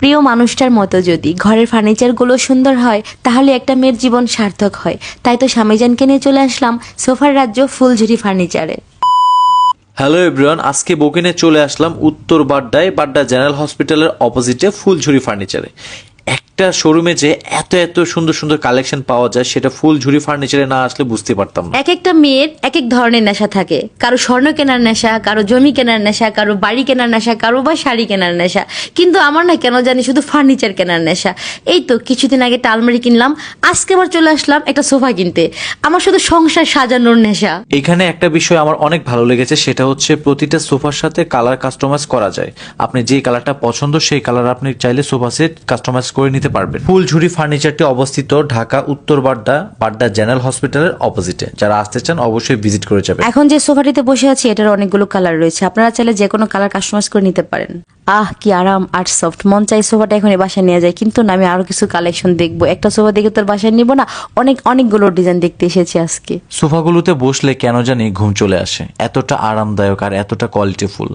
প্রিয় মানুষটার মতো যদি ঘরের ফার্নিচারগুলো সুন্দর হয়, তাহলে একটা মেয়ের জীবন সার্থক হয়। তাই তো স্বামীজানকে নিয়ে চলে আসলাম সোফার রাজ্য ফুলঝুরি ফার্নিচারে হ্যালো এভরিওয়ান আজকে বকিনে চলে আসলাম উত্তর বাড্ডায়, বাড্ডা জেনারেল হসপিটালের অপোজিটে ফুলঝুরি ফার্নিচারে একটা শোরুমে যে এত এত সুন্দর সুন্দর কালেকশন পাওয়া যায় সেটা ফুল ঝুড়ি ফার্নিচারে না আসলে বুঝতে পারতাম না। এক একটা মেয়ের এক এক ধরনের নেশা থাকে। কারও স্বর্ণ কেনার নেশা কারও জমি কেনার নেশা কারও বাড়ি কেনার নেশা কারও বা শাড়ি কেনার নেশা। কিন্তু আমার না কেন জানি শুধু ফার্নিচার কেনার নেশা। এই তো কিছুদিন আগে একটা আলমারি কিনলাম আজকে আবার চলে আসলাম একটা সোফা কিনতে। আমার শুধু সংসার সাজানোর নেশা। এখানে একটা বিষয় আমার অনেক ভালো লেগেছে সেটা হচ্ছে প্রতিটা সোফার সাথে কালার কাস্টমাইজ করা যায়। আপনি যে কালারটা পছন্দ সেই কালার আপনি চাইলে সোফা সেট কাস্টমাইজ করে নিতে পারবেন। ফুলঝুরি ফার্নিচারটি অবস্থিত ঢাকা উত্তর বাড্ডা বাড্ডা জেনারেল হসপিটালের অপোজিটে। যারা আসতে চান অবশ্যই ভিজিট করে যাবেন। এখন যে সোফাটিতে বসে আছি এটার অনেকগুলো কালার রয়েছে। আপনারা চাইলে যে কোনো কালার কাস্টমাইজ করে নিতে পারেন। আহ কি আরাম আর সফট মন চাই সোফাটা এখন এই বাসায় নিয়ে যায়। কিন্তু না আমি আরও কিছু কালেকশন দেখব। একটা সোফা দেখে তোর বাসায় নিব না। অনেক অনেকগুলো ডিজাইন দেখতে এসেছি আজকে। সোফাগুলোতে বসলে কেন জানি ঘুম চলে আসে। এতটা আরামদায়ক আর এতটা কোয়ালিটিফুল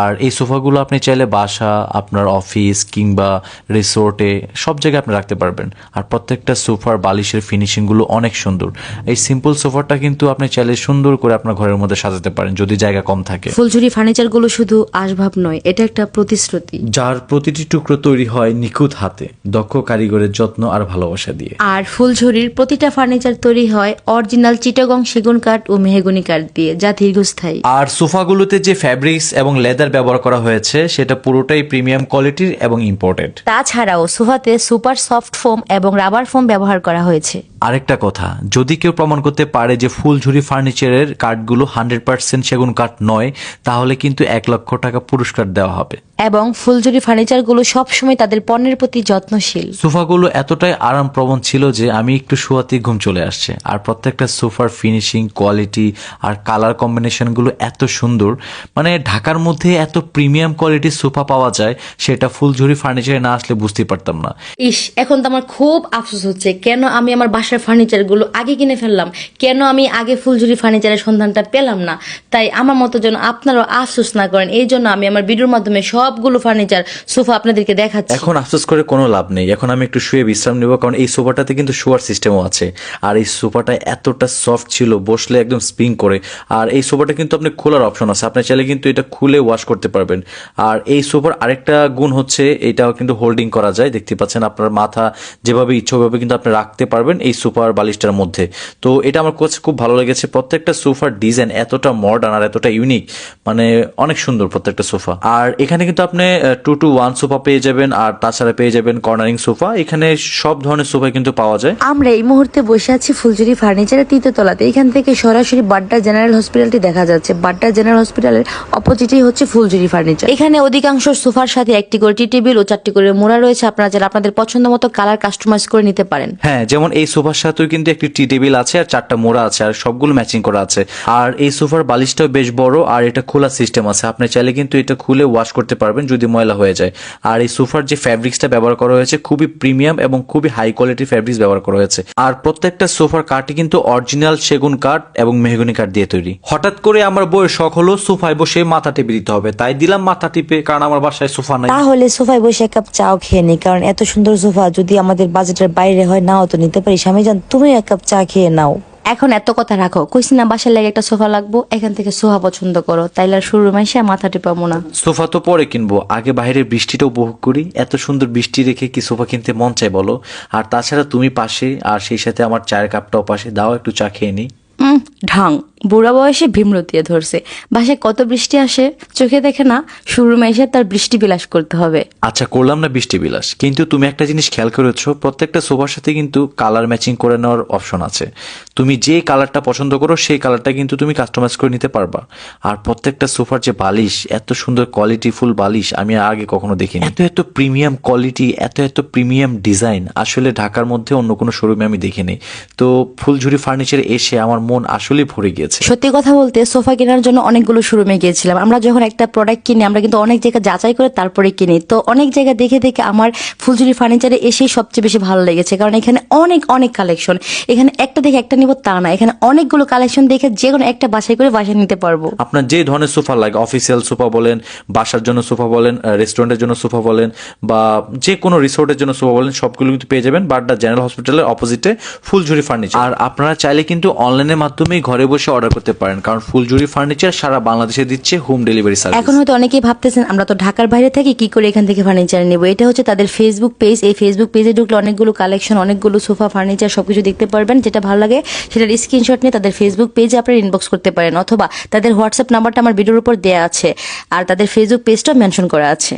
আর এই সোফাগুলো আপনি চাইলে বাসা আপনার অফিস কিংবা রিসোর্টে সব জায়গায় আপনি রাখতে পারবেন। আর প্রত্যেকটা সোফার বালিশের ফিনিশিংগুলো অনেক সুন্দর। এই সিম্পল সোফাটা কিন্তু আপনি চাইলে সুন্দর করে আপনার ঘরের মধ্যে সাজাতে পারেন যদি জায়গা কম থাকে। ফুলঝুরি ফার্নিচারগুলো শুধু আসবাব নয় এটা একটা প্রতিশ্রুতি। যার প্রতিটি টুকরো তৈরি হয় নিখুঁত হাতে দক্ষ কারিগরের যত্ন আর ভালোবাসা দিয়ে। আর ফুলঝুরির প্রতিটা ফার্নিচার তৈরি হয় অরিজিনাল চিটাগং সেগুন কাঠ ও মেহগুনি কাঠ দিয়ে যা দীর্ঘস্থায়ী। আর সোফাগুলোতে যে ফ্যাব্রিক্স এবং লেদার ব্যবহার করা হয়েছে সেটা পুরোটাই প্রিমিয়াম কোয়ালিটির এবং ইম্পোর্টেড। তাছাড়াও সোফাতে সুপার সফট ফোম এবং রাবার ফোম ব্যবহার করা হয়েছে। আরেকটা কথা, যদি কেউ প্রমাণ করতে পারে যে ফুলঝুরি ফার্নিচারের কাঠগুলো হান্ড্রেড পার্সেন্ট সেগুন কাঠ নয়, তাহলে কিন্তু এক লক্ষ টাকা পুরস্কার দেওয়া হবে। এবং ফুলঝুরি ফার্নিচারগুলো সবসময় তাদের পণ্যের প্রতি যত্নশীল। সোফাগুলো এতটাই আরামপ্রবণ ছিল যে আমি একটু শোয়াতেই ঘুম চলে আসছে। আর প্রত্যেকটা সোফার ফিনিশিং কোয়ালিটি আর কালার কম্বিনেশনগুলো এত সুন্দর। মানে ঢাকার মধ্যে এত প্রিমিয়াম কোয়ালিটির সোফা পাওয়া যায় সেটা ফুলঝুরি ফার্নিচারে না আসলে বুঝতে পারতাম না। ইস এখন তো আমার খুব আফসোস হচ্ছে কেন আমি আমার বাসার ফার্নিচারগুলো আগে কিনে ফেললাম? কেন আমি আগে ফুলঝুরি ফার্নিচারের সন্ধানটা পেলাম না? তাই আমার মতো যেন আপনারাও আফসোস না করেন এই জন্য আমি আমার ভিডিওর মাধ্যমে সবগুলো ফার্নিচার সোফা আপনাদেরকে দেখাচ্ছি। এখন আফসোস করে কোনো লাভ নেই। এখন আমি একটু শুয়ে বিশ্রাম নেব, কারণ এই সোফাটাতে কিন্তু শোয়ার সিস্টেমও আছে। আর এই সোফাটা এতটা সফট ছিল, বসলে একদম স্প্রিং করে। আর এই সোফাটা কিন্তু আপনি খোলার অপশন আছে। আপনি চাইলে কিন্তু এটা খুলে ওয়াশ করতে পারবেন। আর এই সোফার আরেকটা গুণ হচ্ছে, এটাও কিন্তু হোল্ডিং করা যায়। দেখতে পাচ্ছেন আপনার মাথা যেভাবে ইচ্ছে ওইভাবে কিন্তু আপনি রাখতে পারবেন এই সোফার বালিশটার মধ্যে। তো এটা আমার কাছে খুব ভালো লেগেছে। প্রত্যেকটা সোফার ডিজাইন এতটা মডার্ন আর এতটা ইউনিক মানে অনেক সুন্দর প্রত্যেকটা সোফা। আর এখানে কিন্তু আপনি টু টু ওয়ান সোফা পেয়ে যাবেন আর তাছাড়া পেয়ে যাবেন কর্নারিং সোফা এখানে সব ধরনের সোফা কিন্তু পাওয়া যায়। আমরা এই মুহূর্তে বসে আছি ফুলঝুরি ফার্নিচারের তৃতীয়তলাতে এখান থেকে সরাসরি বাড্ডা জেনারেল হসপিটালটি দেখা যাচ্ছে। বাড্ডা জেনারেল হসপিটালের অপোজিটেই হচ্ছে ফুলঝুরি ফার্নিচার এখানে অধিকাংশ সোফার সাথে একটি করে টি টেবিল ও চারটি করে মোড়া রয়েছে। আপনারা যারা আপনাদের পছন্দ মতো কালার কাস্টমাইজ করে নিতে পারেন। হ্যাঁ যেমন এই সোফার সাথেও কিন্তু একটি টি টেবিল আছে আর চারটা মোড়া আছে আর সবগুলো ম্যাচিং করা আছে। আর এই সোফার বালিশটাও বেশ বড় আর এটা খোলা সিস্টেম আছে। আপনি চাইলে কিন্তু এটা খুলে ওয়াশ করতে পারবেন যদি ময়লা হয়ে যায়। আর এই সোফার যে ফ্যাব্রিক্সটা ব্যবহার করা হয়েছে খুবই প্রিমিয়াম এবং খুবই হাই কোয়ালিটির ফ্যাব্রিক্স ব্যবহার করা হয়েছে। আর প্রত্যেকটা সোফার কাঠই কিন্তু অরিজিনাল সেগুন কাঠ এবং মেহগুনি কাঠ দিয়ে তৈরি। হঠাৎ করে আমার বইয়ের শখ হলো সোফায় বসে মাথা টিপে দিতে হবে। তাই দিলাম মাথা টিপে, কারণ আমার বাসায় সোফা নাই। তাহলে সোফায় বসে এক কাপ চাও খেয়ে নি, কারণ এত সুন্দর সোফা যদি আমাদের বাজেটের বাইরে হয়, নাও তো নিতে পারি। স্বামী যান তুমি এক কাপ চা খেয়ে নাও। এখন এত কথা রাখো। কইছি না বাসার লাগে একটা সোফা লাগবো এখান থেকে সোফা পছন্দ করো। তাইলে আর শুরু মাসে মাথা টেপাবো না। সোফা তো পরে কিনবো। আগে বাইরের বৃষ্টিটা উপভোগ করি। এত সুন্দর বৃষ্টি রেখে কি সোফা কিনতে মন চাই বলো? আর তাছাড়া তুমি পাশে আর সেই সাথে আমার চায়ের কাপটাও পাশে। দাও একটু চা খেয়ে নিই ঢং। বুড়া বয়সে ভীমরতিয়ে ধরছে। বাসায় কত বৃষ্টি আসে? চোখে দেখে না শুরু মাসে তার বৃষ্টি বিলাস করতে হবে। আচ্ছা করলাম না বৃষ্টি বিলাস। কিন্তু তুমি একটা জিনিস খেয়াল করেছ, প্রত্যেকটা সোফার সাথে কিন্তু কালার ম্যাচিং করে নেওয়ার অপশন আছে। তুমি যে কালারটা পছন্দ করো, সেই কালারটা কিন্তু তুমি কাস্টমাইজ করে নিতে পারবা। আর প্রত্যেকটা সোফার যে বালিশ, এত সুন্দর কোয়ালিটিফুল বালিশ আমি আগে কখনো দেখিনি। এত এত প্রিমিয়াম কোয়ালিটি, এত এত প্রিমিয়াম ডিজাইন, আসলে ঢাকার মধ্যে অন্য কোনো শোরুমে আমি দেখিনি। তো ফুলঝুরি ফার্নিচার এসে আমার মন আসলেই ভরে গিয়েছে। সত্যি কথা বলতে সোফা কেনার জন্য অনেকগুলো শোরুমে গিয়েছিলাম। আমরা যখন একটা প্রোডাক্ট কিনি আমরা কিন্তু অনেক জায়গা যাচাই করে তারপরে কিনি। তো অনেক জায়গা দেখে দেখে আমার ফুলঝুরি ফার্নিচারে এসেই সবচেয়ে বেশি ভালো লেগেছে। কারণ এখানে অনেক অনেক কালেকশন এখানে একটা দেখে একটা নিব তা না। এখানে অনেকগুলো কালেকশন দেখে যে কোনো একটা বাছাই করে বাসায় নিতে পারব। আপনার যে ধরনের সোফা লাগে অফিসিয়াল সোফা বলেন বাসার জন্য সোফা বলেন রেস্টুরেন্টের জন্য সোফা বলেন বা যে কোনো রিসোর্টের জন্য সোফা বলেন সবগুলো কিন্তু পেয়ে যাবেন। বাড্ডা জেনারেল হসপিটালের অপোজিটে ফুলঝুরি ফার্নিচার আর আপনারা চাইলে কিন্তু অনলাইনের মাধ্যমেই ঘরে বসে অর্ডার করতে পারেন। কারণ ফুলজুরি ফার্নিচার সারা বাংলাদেশে দিচ্ছে হোম ডেলিভারি সার্ভিস। এখন হয়তো অনেকেই ভাবতেছেন, আমরা তো ঢাকার বাইরে থাকি, কি করে এখান থেকে ফার্নিচার নেব? এটা হচ্ছে তাদের ফেসবুক পেজ এই ফেসবুক পেজে ঢুকলে অনেকগুলো কালেকশন অনেকগুলো সোফা ফার্নিচার সবকিছু দেখতে পারবেন। যেটা ভালো লাগে, সেটার স্ক্রিনশট নিয়ে তাদের ফেসবুক পেজে আপনারা ইনবক্স করতে পারেন। অথবা তাদের হোয়াটসঅ্যাপ নাম্বারটা আমার ভিডিওর উপর দেওয়া আছে। আর তাদের ফেসবুক পেজটাও মেনশন করা আছে।